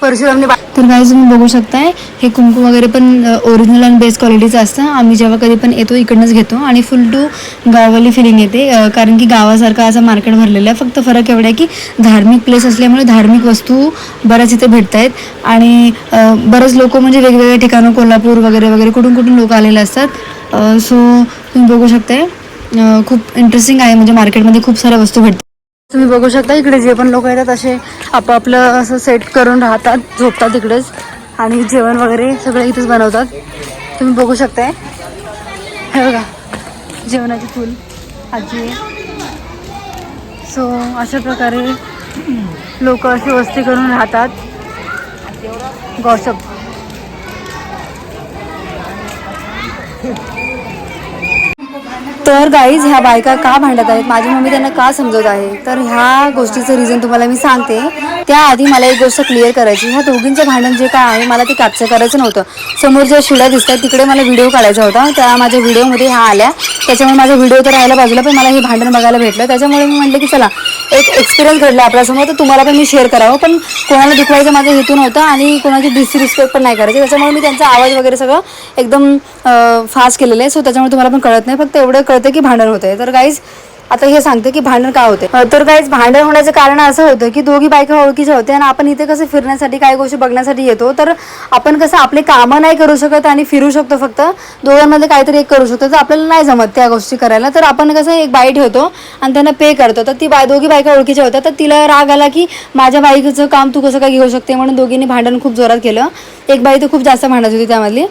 परशुरामने तर गाईज तुम्ही बघू शकताय हे कुंकू वगैरे पण ओरिजिनल आणि बेस्ट क्वालिटीचं असतं. आम्ही जेव्हा कधी पण येतो इकडनंच घेतो. आणि फुल टू गावाली फिलिंग येते. कारण की गावासारखा असं मार्केट भरलेलं आहे. फक्त फरक एवढा आहे की धार्मिक प्लेस असल्यामुळे धार्मिक वस्तू बऱ्याच इथे भेटत आहेत आणि बरेच लोक म्हणजे वेगवेगळ्या ठिकाणं कोल्हापूर वगैरे वगैरे कुठून कुठून लोक आलेले असतात. सो तुम्ही बघू शकताय. खूप इंटरेस्टिंग आहे. म्हणजे मार्केटमध्ये खूप साऱ्या वस्तू भेटतात. तुम्ही बघू शकता इकडे जे पण लोक येतात असे आपापलं असं सेट करून राहतात झोपतात इकडेच. आणि जेवण वगैरे सगळं इथेच बनवतात. तुम्ही बघू शकताय. हे बघा जेवणाची फुल आजी सो अशा प्रकारे लोक अशी वस्ती करून राहतात. गॉसप तर गाईज ह्या बायका का भांडत आहेत? माझी मम्मी त्यांना का समजवत आहे? तर ह्या गोष्टीचं रिझन तुम्हाला मी सांगते. त्याआधी मला एक गोष्ट क्लिअर करायची. ह्या दोघींचं भांडण जे काय आहे मला ते कॅप्चर करायचं नव्हतं. समोर ज्या शिड्या दिसत आहेत तिकडे मला व्हिडिओ काढायचा होता. त्या माझ्या व्हिडिओमध्ये ह्या आल्या. त्याच्यामुळे माझा व्हिडिओ तर राहायला बाजूला पण मला हे भांडण बघायला भेटलं. त्याच्यामुळे मी म्हटलं की चला एक एक्सपिरियन्स घडला आपल्यासमोर. तर तुम्हाला पण मी शेअर करावं. पण कोणाला दुखवायचं माझा हेतू नव्हता आणि कोणाची डिसरिस्पेक्ट पण नाही करायची. त्याच्यामुळे मी त्यांचा आवाज वगैरे सगळं एकदम फास्ट केलेलं आहे. सो त्याच्यामुळे तुम्हाला पण कळत नाही. फक्त एवढं कळतं की भांडण होतंय. तर गाईज आता हे सांगते की भांडण का होते तर गाईज भांडण होण्याचं कारण असं होतं की दोघी बायका ओळखीच्या होत्या आणि आपण इथे कसं फिरण्यासाठी काही गोष्टी बघण्यासाठी येतो. तर आपण कसं आपले कामं नाही करू शकत आणि फिरू शकतो फक्त. दोघांमध्ये काहीतरी एक करू शकतो. तर आपल्याला नाही जमत त्या गोष्टी करायला. तर आपण कसं एक बाई ठेवतो आणि त्यांना पे करतो. तर ती बाय दोघी बायका ओळखीच्या होत्या. तर तिला राग आला की माझ्या बाईकचं काम तू कसं काय घेऊ शकते? म्हणून दोघींनी भांडण खूप जोरात केलं. एक बाई तर खूप जास्त भांडत होती त्यामधली.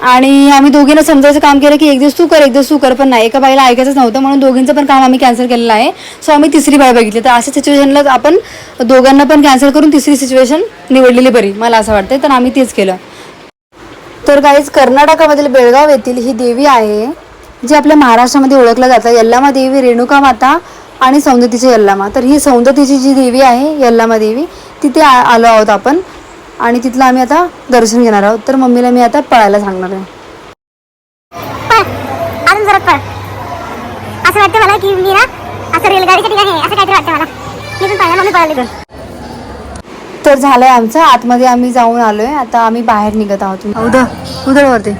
आणि आम्ही दोघींना समजायचं काम केलं की एक दिवस तू कर एक दिवस तू कर पण नाही. एका बाईला ऐकायचंच नव्हतं म्हणून दोघींचं पण काम आम्ही कॅन्सल केलेलं आहे. सो आम्ही तिसरी बाई बघितली. तर अशा सिच्युएशनला आपण दोघांना पण कॅन्सल करून तिसरी सिच्युएशन निवडलेली बरी मला असं वाटतं तर आम्ही तेच केलं. तर काहीच कर्नाटकामधील बेळगाव येथील ही देवी आहे जी आपल्या महाराष्ट्रामध्ये ओळखलं जातं यल्लामा देवी रेणुका माता आणि सौंदतीची यल्लामा. तर ही सौंदतीची जी देवी आहे यल्लामा देवी तिथे आ- आलो आहोत आपण. आणि तिथलं आम्ही आता दर्शन घेणार आहोत. तर मम्मीला मी आता पळायला सांगणार आहे. पळ. अजून जोरात पळ. असं वाटतं मला की मी ना असं रेलगाडीच्या ठिकाणी आहे असं काहीतरी वाटतं मला. मी पण पाहिलं मम्मी पळाली तर. तर झालंय आमचं. आतमध्ये आम्ही जाऊन आलोय. आता आम्ही बाहेर निघत आहोत. उदळ उदळवरती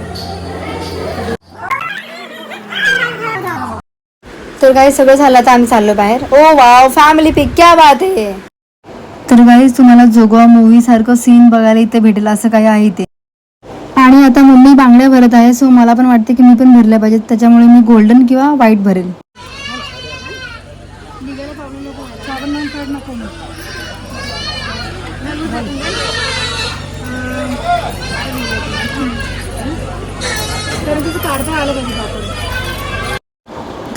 तर काही सगळं झालं आता आम्ही चाललो बाहेर. ओ वाव फॅमिली पिक क्या बात आहे. तर गाईज तुम्हाला जोगवा मूवी सारखं सीन बघायला इथे भेटेल असं काही आहे इथे. आणि आता मम्मी बांगड्या भरत आहे सो मला पण वाटते की मी पण भरल्या पाहिजेत त्याच्यामुळे मी गोल्डन किंवा व्हाईट भरेल.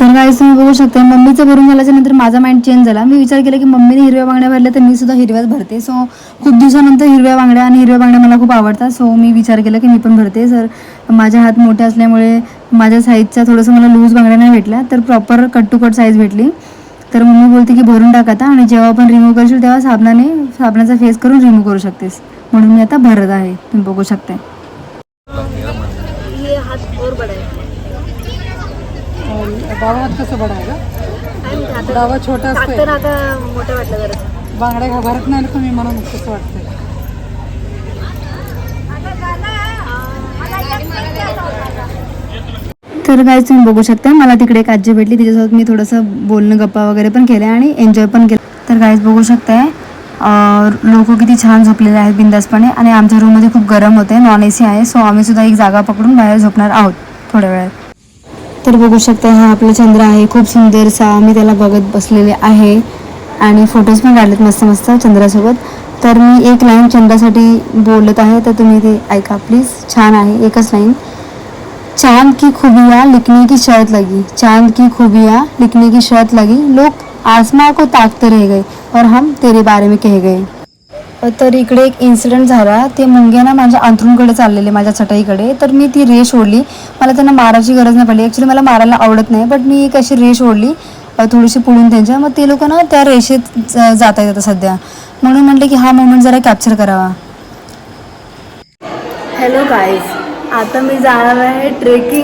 तर काय तुम्ही बघू शकता. मम्मीचं भरून झाल्याच्यानंतर माझा माइंड चेंज झाला. मी विचार केला की मम्मीने हिरव्या बांगड्या भरल्या तर मी सुद्धा हिरव्याच भरते. सो खूप दिवसानंतर हिरव्या बांगड्या आणि हिरव्या बांगड्या मला खूप आवडतात. सो मी विचार केला की मी पण भरते. सर माझ्या हात मोठे असल्यामुळे माझ्या साईजचा थोडंसं मला लूज बांगड्या नाही भेटल्या तर proper cut to cut size भेटली. तर मम्मी बोलते की भरून टाका आता आणि जेव्हा पण रिमूव्ह करशील तेव्हा साबणाने साबणाचा फेस करून रिमूव्ह करू शकतेस. म्हणून मी आता भरत आहे. तुम्ही बघू शकता गावात कसं का गावात छोटा असतं बांगड्या घा भरत नाही ना तुम्ही म्हणून कसं वाटतं तर काय तुम्ही बघू शकता मला तिकडे एक आजी भेटली. तिच्यासोबत मी थोडंसं बोलणं गप्पा वगैरे पण केल्या आणि एन्जॉय पण केलं. तर गाईज बघू शकताय लोक किती छान झोपलेले आहेत बिंदासपणे. आणि आमच्या रूममध्ये खूप गरम होते नॉन ए सी आहे. सो आम्ही सुद्धा एक जागा पकडून बाहेर झोपणार आहोत थोड्या वेळात. तर बघू शकता हा आपला चंद्र आहे. खूप सुंदरसा मी त्याला बघत बसलेले आहे. आणि फोटोज पण काढलेत मस्त मस्त चंद्रासोबत. तर मी एक लाईन चंद्रासाठी बोलत आहे. तर तुम्ही ते ऐका प्लीज छान आहे एकच लाईन चांद की खूबियाँ लिखने की शर्त लगी. चांद की खूबियाँ लिखने की शर्त लगी. लोग आसमां को ताकते रह गए और हम तेरे बारे में कह गए। तर इकडे एक इन्सिडेंट झाला. ते मुंग्या ना माझ्या अंथरूणकडे चाललेले माझ्या चटाईकडे तर मी ती रेष ओढली. मला त्यांना मारायची गरज नाही पडली. ॲक्च्युली मला मारायला आवडत नाही बट मी एक अशी रेष ओढली. थोडीशी पुढून त्यांच्या. मग ते लोक ना त्या रेषेत जात आता सध्या. म्हणून म्हटलं की हा मोमेंट जरा कॅप्चर करावा. हॅलो गाईज आता मी जाणार आहे ट्रेकिंग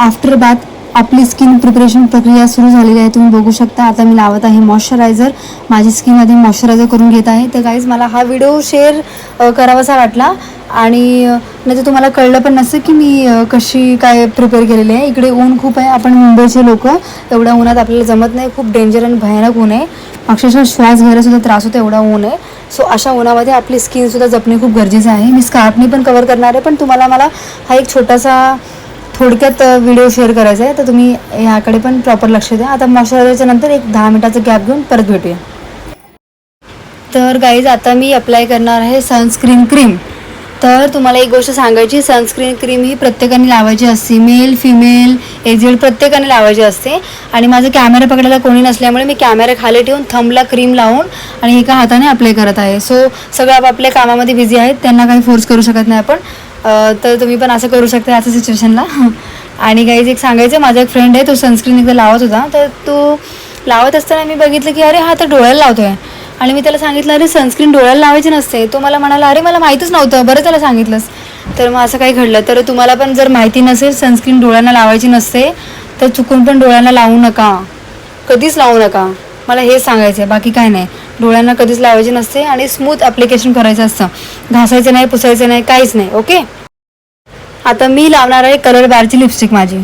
आफ्टर बाथ आपली स्किन प्रिपरेशन प्रक्रिया सुरू झालेली आहे तुम्ही बघू शकता. आता मी लावत आहे मॉइश्चरायझर माझी स्किन आधी मॉइश्चरायझर करून घेत आहे. तर गाईज मला हा व्हिडिओ शेअर करावासा वाटला. आणि नाही तर तुम्हाला कळलं पण नसतं की मी कशी काय प्रिपेअर केलेली आहे. इकडे ऊन खूप आहे. आपण मुंबईचे लोक एवढ्या उन्हात आपल्याला जमत नाही. खूप डेंजर आणि भयानक ऊन आहे. अक्षरशः श्वास घ्यायला सुद्धा त्रास होतो एवढा ऊन आहे. सो अशा उन्हामध्ये आपली स्किनसुद्धा जपणे खूप गरजेचं आहे. मी स्कार्फनी पण कवर करणार आहे पण तुम्हाला मला हा एक छोटासा थोडक्यात व्हिडिओ शेअर करायचा आहे. तर तुम्ही ह्याकडे पण प्रॉपर लक्ष द्या. आता मॉइश्चरायझरच्या नंतर एक दहा मिनिटाचं गॅप घेऊन परत भेटूया. तर गाईज आता मी अप्लाय करणार आहे सनस्क्रीन क्रीम तर तुम्हाला एक गोष्ट सांगायची सनस्क्रीन क्रीम ही प्रत्येकाने लावायची असते. मेल फिमेल एजेड प्रत्येकाने लावायची असते. आणि माझं कॅमेरा पकडायला कोणी नसल्यामुळे मी कॅमेरा खाली ठेवून थंबला क्रीम लावून आणि एका हाताने अप्लाय करत आहे. सो सगळं आपापल्या कामामध्ये बिझी आहेत. त्यांना काही फोर्स करू शकत नाही आपण. तर तुम्ही पण असं करू शकता याच्या सिच्युएशनला आणि काहीच एक सांगायचं माझा एक फ्रेंड आहे तो सनस्क्रीन एकदा लावत होता. तर तो लावत असताना मी बघितलं की अरे हा तर डोळ्याला लावतोय. आणि मी त्याला सांगितलं अरे सनस्क्रीन डोळ्याला लावायची नसते. तो मला म्हणाला अरे मला माहीतच नव्हतं. बरं त्याला सांगितलंस. तर मग असं काही घडलं. तर तुम्हाला पण जर माहिती नसेल सनस्क्रीन डोळ्यांना लावायची नसते तर चुकून पण डोळ्यांना लावू नका. कधीच लावू नका. मला हे सांगायचं आहे बाकी काय नाही. डोळ्यांना कधीच लावायची नसते आणि स्मूथ ॲप्लिकेशन करायचं असतं. घासायचं नाही पुसायचं नाही काहीच नाही ओके आता मी लावणार आहे कलर बारची लिपस्टिक माझी.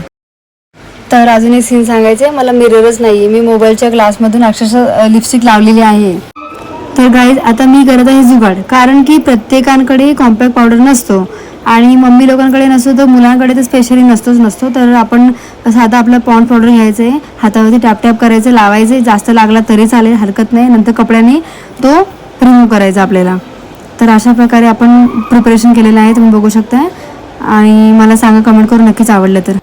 तर अजून एक सीन सांगायचे मला मिररच नाही मी मोबाईलच्या ग्लासमधून अक्षरशः लिपस्टिक लावलेली आहे. तर गाईज आता मी करत आहे जुगाड. कारण की प्रत्येकांकडे कॉम्पॅक्ट पावडर नसतो. आणि मम्मी लोकांकडे नसतो तर मुलांकडे तर स्पेशली नसतोच नसतो. तर आपण साधा आपलं पॉन्ड पावडर घ्यायचं आहे हातावरती टॅप टॅप करायचं लावायचं. जास्त लागला तरी चालेल हरकत नाही. नंतर कपड्याने तो रिमूव्ह करायचा आपल्याला. तर अशा प्रकारे आपण प्रिपरेशन केलेलं आहे तुम्ही बघू शकता. आणि मला सांगा कमेंट करून नक्कीच आवडलं तर.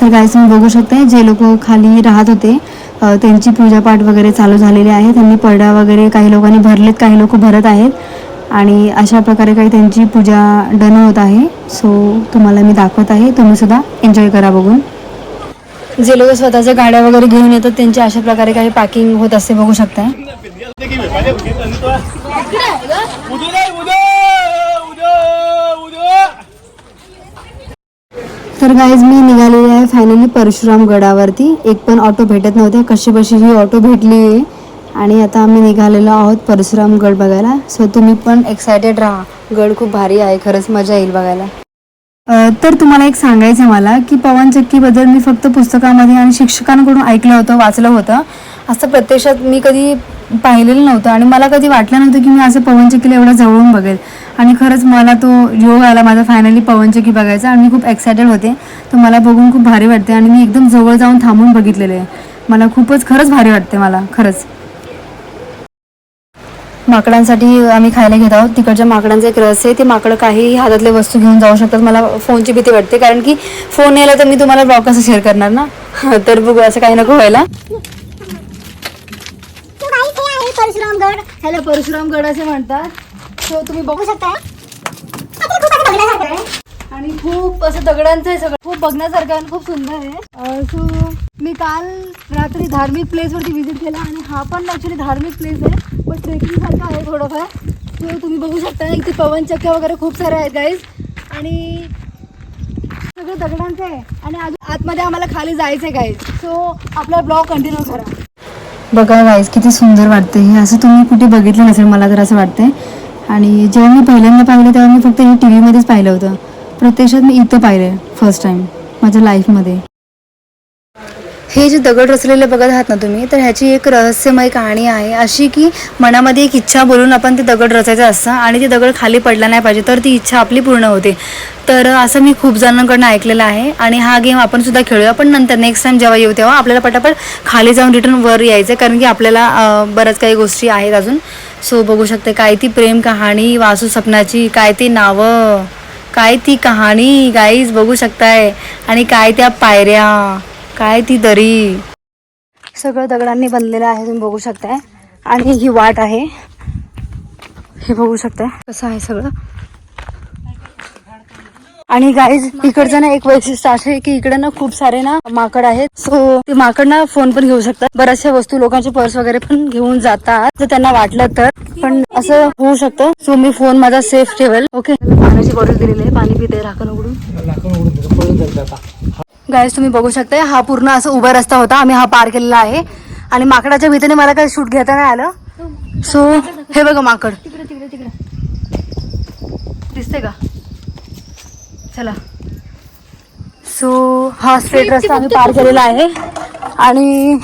तर गाईस तुम्ही बघू शकता जे लोक खाली राहत होते त्यांची पूजापाठ वगैरे चालू झालेली आहे. त्यांनी पडदा वगैरे काही लोकांनी भरलेत काही लोक भरत आहेत. आणि अशा प्रकारे काही त्यांची पूजा डन होत आहे. सो तुम्हाला मी दाखवत आहे. तुम्ही सुद्धा एन्जॉय करा बघून. जे लोक स्वतःच्या गाड्या वगैरे घेऊन येतात त्यांची अशा प्रकारे काही पॅकिंग होत असते बघू शकताय तर गाईज मी निघालेली आहे फायनली परशुराम गडावरती. एक पण ऑटो भेटत नव्हते कशी बशी ही ऑटो भेटली आहे आणि आता आम्ही निघालेलो आहोत परशुराम गड बघायला. सो तुम्ही पण एक्सायटेड राहा. गड खूप भारी आहे. खरंच मजा येईल बघायला. तर तुम्हाला एक सांगायचं आहे मला की पवन चक्कीबद्दल मी फक्त पुस्तकामध्ये आणि शिक्षकांकडून ऐकलं होतं वाचलं होतं. असं प्रत्यक्षात मी कधी पाहिलेलं नव्हतं आणि मला कधी वाटलं नव्हतं की मी असं पवन चक्कीला एवढं जवळून बघेल. आणि खरंच मला तो योग आला माझा फायनली पवन चक्की बघायचा आणि मी खूप एक्सायटेड होते. तर मला बघून खूप भारी वाटते आणि मी एकदम जवळ जाऊन थांबून बघितलेले आहे. मला खूपच खरंच भारी वाटते मला खरंच. माकडांसाठी आम्ही खायला घेत आहोत. तिकडच्या माकडांचं एक रहस्य आहे. ते माकडं काहीही हातातले वस्तू घेऊन जाऊ शकतात. मला फोनची भीती वाटते. कारण की फोन यायला तर मी तुम्हाला ब्लॉग कसं शेअर करणार ना? तर बघू असं काही नको व्हायला. तो गाईस आहे परशुरामगड. ह्याला परशुरामगड असे म्हणतात. सो तुम्ही बघू शकता. आता खूप असं बघण्यासारखं आहे. आणि खूप असं दगडांचं आहे सगळं. खूप बघण्यासारखं आणि खूप सुंदर आहे. सो मी काल रात्री धार्मिक प्लेसवरती व्हिजिट केला आणि हा पण ॲक्च्युली धार्मिक प्लेस आहे. पण ट्रेकिंग सारखं आहे थोडंफार. सो तुम्ही बघू शकता इथे पवनचक्क्या वगैरे खूप साऱ्या आहेत गाईज आणि सगळं दगडांचं आहे. आणि अजून आतमध्ये आम्हाला खाली जायचं आहे गाईज सो आपला ब्लॉग कंटिन्यू करा. बघा गाईज किती सुंदर वाटते हे असं तुम्ही कुठे बघितलं नसेल मला तर असं वाटतंय. आणि जेव्हा मी पहिल्यांदा पाहिलं तेव्हा मी फक्त हे टी व्हीमध्येच पाहिलं होतं. प्रत्यक्षात मी इथं पाहिलं फर्स्ट टाईम माझ्या लाईफमध्ये हे जे दगड रचलेले बघत आहात ना तुम्ही तर ह्याची एक रहस्यमय कहाणी आहे अशी की मनामध्ये एक इच्छा बोलून आपण ते दगड रचायचं असतं आणि ते दगड खाली पडला नाही पाहिजे तर ती इच्छा आपली पूर्ण होते. तर असं मी खूप जणांकडनं ऐकलेलं आहे आणि हा गेम आपण सुद्धा खेळूया पण नंतर नेक्स्ट टाइम जेव्हा येऊ तेव्हा आपल्याला पटापट खाली जाऊन रिटर्न वर यायचं कारण की आपल्याला बऱ्याच काही गोष्टी आहेत अजून. सो बघू शकते काय ती प्रेम कहाणी वासू सपनाची काय ती नावं काय ती कहाणी गाईज बघू शकताय. आणि काय त्या पायऱ्या. काय ती दरी? सगळं दगडांनी बनलेलं आहे तुम्ही बघू शकताय. आणि ही वाट आहे. हे बघू शकताय. कसं आहे सगळं? आणि गाईज इकडचं ना एक वैशिष्ट्य असं आहे की इकडे ना खूप सारे ना माकड आहेत. सो ते माकड ना फोन पण घेऊ शकतात. बऱ्याचशा वस्तू लोकांचे पर्स वगैरे पण घेऊन जातात. जर त्यांना वाटलं तर. पण असं होऊ शकतं. सो मी फोन माझा सेफ ठेवेल. ओके पाण्याची बॉटल दिलेली आहे. पाणी पिते राखण उघडून. गाईज तुम्ही बघू शकता हा पूर्ण असं उभा रस्ता होता. आम्ही हा पार केलेला आहे. आणि माकडाच्या भीतीने मला काही शूट घेता नाही आलं. सो हे बघा माकड. तिकडे तिकडे तिकडे. दिसते का? चला. सो हा स्ट्रेट रस्ता आम्ही पार केलेला आहे. आणि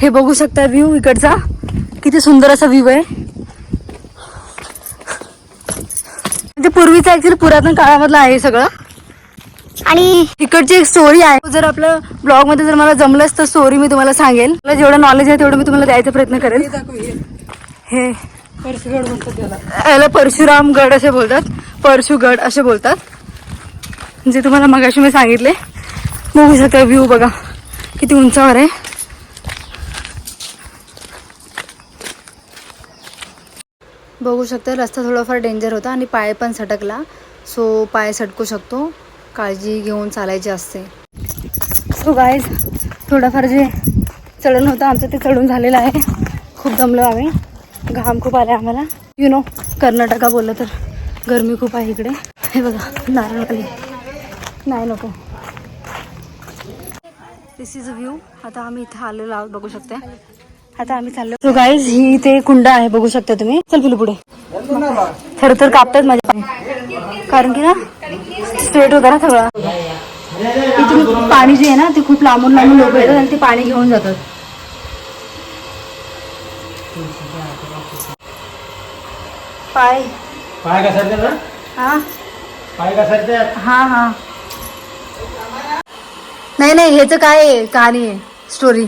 हे बघू शकता व्ह्यू इकडचा. किती सुंदर असा व्ह्यू आहे. ते पूर्वीचं ऍक्च्युली पुरातन काळामधलं आहे सगळं. आणि इकडची एक स्टोरी आहे. जर आपलं ब्लॉगमध्ये जर मला जमलंच तर स्टोरी मी तुम्हाला सांगेल. मला जेवढं नॉलेज आहे तेवढं मी तुम्हाला द्यायचा प्रयत्न करेल. हे. हे परशुगड म्हणतात याला परशुराम गड असे बोलतात. परशुगड असे बोलतात. जे तुम्हाला मगाशी मी सांगितले. बघू शकता व्ह्यू बघा. किती उंचावर आहे. बघू शकता रस्ता थोडाफार डेंजर होता आणि पाय पण सटकला. सो पाय सटकू शकतो. काळजी घेऊन चालायची असते. सो गाईज थोडंफार जे चढण होतं आमचं ते चढून झालेलं आहे. खूप दमलो आम्ही. घाम खूप आले आम्हाला. यु नो कर्नाटका बोललं तर गरमी खूप आहे इकडे. हे बघा नारळवाली नाही नको. दिस इज अ व्ह्यू आता आम्ही इथे आलेलो आहोत बघू शकते आता आम्ही चाललो. सो गाईज ही ते कुंड आहे बघू शकता तुम्ही. चल पिलू पुढे. खरं तर कापतात माझे कारण की ना स्ट्रेट होता ना सगळा. इथून पाणी जे आहे ना ते खूप लांबून लांबून लोक येतात आणि ते पाणी घेऊन जातात. पाय. पाय घसरते ना? हा. पाय घसरते हा हा. नाही नाही ह्याचं काय आहे? कहाणी आहे स्टोरी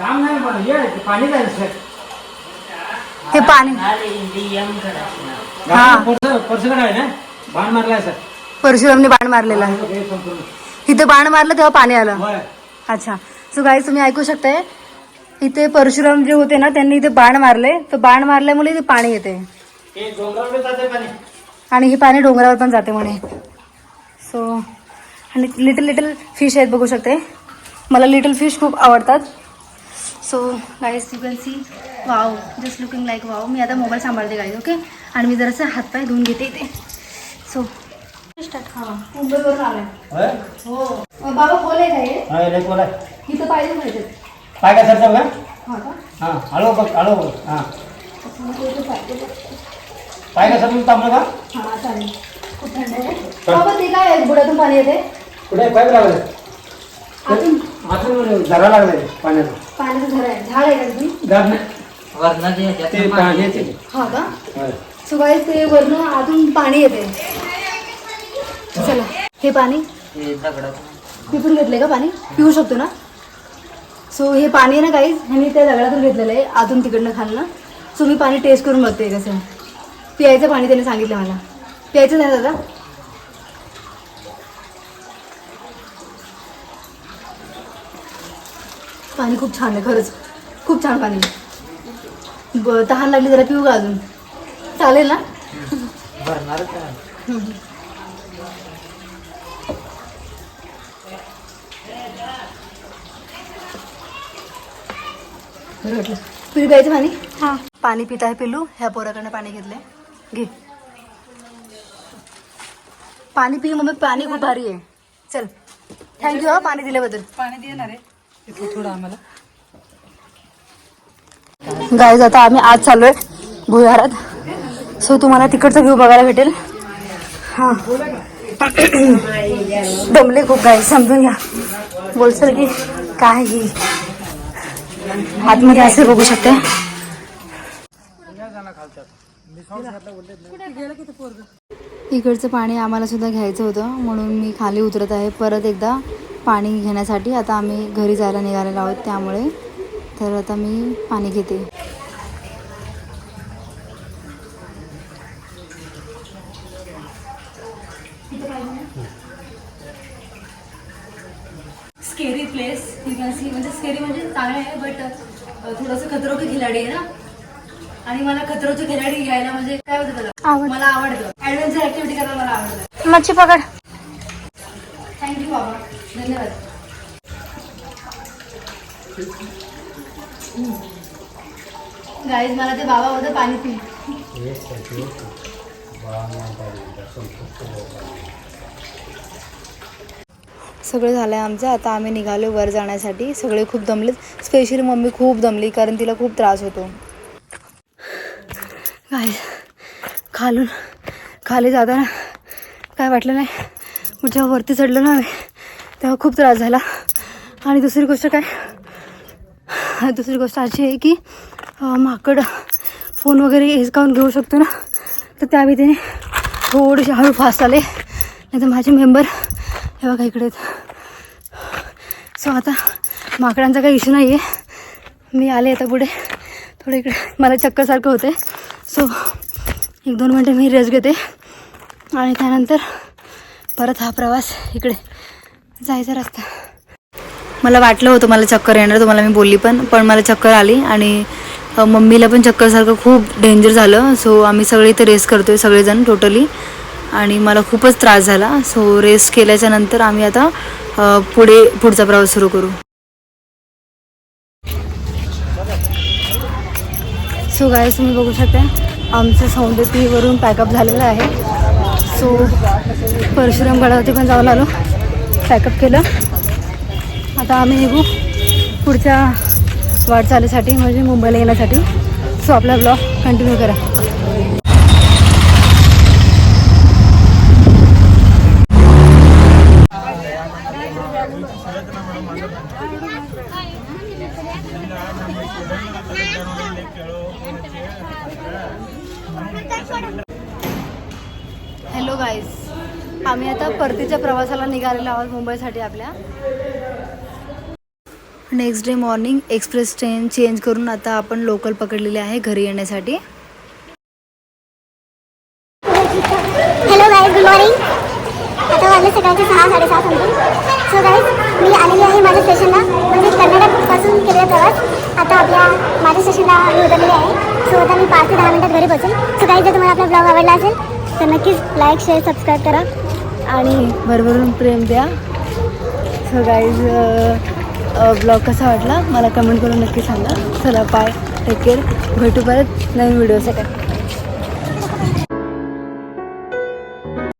काम नाही पण ये पाणी सर. हे पाणी. हा. परसकडे आहे ना? बाण मारलाय सर. परशुरामने बाण मारलेला आहे. इथे बाण मारलं तेव्हा पाणी आलं. अच्छा. सो गाईज तुम्ही ऐकू शकताय इथे परशुराम जे होते ना त्यांनी इथे बाण मारले. तर बाण मारल्यामुळे इथे पाणी येते. हे डोंगरावर जाते पाणी. आणि हे पाणी डोंगरावर पण जाते म्हणे. सो आणि लिटल लिटल फिश आहेत बघू शकते मला लिटल फिश खूप आवडतात. So guys you can see wow just looking like wow मी आता मोबाईल सांभाळते गाईज ओके आणि मी जरासं हातपाय धुवून घेते इथे. सो हां मुंबईवरून आलाय. होय? हो. बाबा आहे हे? हा इथं पाहिजे. हा हा बघ बघ हा. पाहिजे थांबलं का हा चालेल खूप थंड आहे. बाबा ते काय आहे? बुडातून पाणी येते? कुठे पाईप लागले आतून आतून जरा पाण्याचं. पाण्याचं आहे. झाड आहे का तिथून ते पाणी येते. हा का? सो ते वरनं आतून पाणी येते. चला हे पाणी? तिथून घेतलंय का पाणी? पिऊ शकतो ना? सो हे पाणी आहे ना गाईज ह्यांनी त्या दगडातून घेतलेलं आहे आतून तिकडनं खालनं. सो मी पाणी टेस्ट करून बघते कसं. आहे. प्यायचं पाणी त्याने सांगितलं मला. प्यायचं नाही दादा? पाणी खूप छान आहे खरंच. खूप छान पाणी तहान लागली जरा पिऊ का अजून? चालेल ना? पिलू प्यायचं पाणी? हा. पाणी पित आहे पिल्लू. ह्या पोराकडनं पाणी घेतलंय. घे. पाणी पी मम्मी पाणी खूप भारी आहे. चल. थँक्यू हा पाणी दिल्याबद्दल. पाणी देणार आहे. इथं थोडं आम्हाला. गाईज आता आम्ही आज चाललोय भुयारात. सो तुम्हाला तिकडचं व्ह्यू बघायला भेटेल. हां. दमले खूप गाय समजून घ्या. बोलसल की काय आतमध्ये असे बघू शकते. इकडचं पाणी आम्हाला सुद्धा घ्यायचं होतं म्हणून मी खाली उतरत आहे. परत एकदा पाणी घेण्यासाठी आता आम्ही घरी जायला निघालेलो आहोत त्यामुळे. तर आता मी पाणी घेते. स्केरी प्लेस म्हणजे स्केरी म्हणजे चांगलं आहे बट थोडंसं खतरो के खिलाडी आहे ना. आणि मला खतरोचे खिलाडी घ्यायला म्हणजे काय होतं मला आवडतं. ऍडव्हेंचर ऍक्टिव्हिटी करायला मला आवडतं. मच्छी पकड. धन्यवाद. गाईज मला ते बाबा होतं पाणी पी सगळं झालं आहे आमचं. आता आम्ही निघालो वर जाण्यासाठी. सगळे खूप दमलेत. स्पेशली मम्मी खूप दमली कारण तिला खूप त्रास होतो. काय खालून खाली जाताना काय वाटलं नाही? मग जेव्हा वरती चढलो ना आम्ही. तेव्हा खूप त्रास झाला. आणि दुसरी गोष्ट काय? दुसरी गोष्ट अशी आहे की माकड फोन वगैरे हिसकावून घेऊ शकतो ना तर त्या भीतीने थोडेसे हळू फास्ट आले नाही तर माझे मेंबर हे बघा इकडे सो आता माकडांचा काही इश्यू नाही आहे मी आले आता पुढे. थोडं इकडे मला चक्करसारखं होते सो एक दोन मिनटं मी रेस्ट घेते. आणि त्यानंतर परत हा प्रवास इकडे. जायचा रस्ता मला वाटलं होतं मला चक्कर येणार तुम्हाला मी बोलली पण पण मला चक्कर आली आणि मम्मीला पण चक्करसारखं खूप डेंजर झालं. सो आम्ही सगळे इथे रेस करतोय सगळेजण टोटली आणि मला खूपच त्रास झाला. सो रेस केल्याच्यानंतर आम्ही आता पुढे पुढचा प्रवास सुरू करू. सो गाय तुम्ही बघू शकता आमचं सौंदतीवरून पॅकअप झालेलं आहे. सो परशुराम गडावरती पण जाऊन आलो. पॅकअप केलं. आता आम्ही निघू पुढच्या वाटचालीसाठी म्हणजे मुंबईला येण्यासाठी. सो आपला ब्लॉग कंटिन्यू करा हॅलो गाईज आम्ही आता परतीच्या प्रवासाला निघालेलो आहोत मुंबईसाठी आपल्या. Next day morning express train change करून आता आपण लोकल पकडलेले आहे घरी येण्यासाठी. हॅलो गाईज गुड मॉर्निंग आता वाजले सकाळचे सहा साडेसहा समजून सो गाईज मी आलेली आहे माझ्या स्टेशनला म्हणजे कर्नाटकपासून केलेला प्रवास. आता आपल्या माझ्या स्टेशनला मी उतरलेली आहे. सो आता मी पाच ते दहा मिनटात घरी पोहोचेल सो गाईज जर तुम्हाला आपला ब्लॉग आवडला असेल तर नक्कीच लाईक शेअर सबस्क्राईब करा. आणि भरभरून प्रेम द्या. सो गाईज ब्लॉग कसा वाटला? मला कमेंट करून नक्की सांगा. चला बाय टेक केअर भेटू परत नवीन व्हिडिओसाठी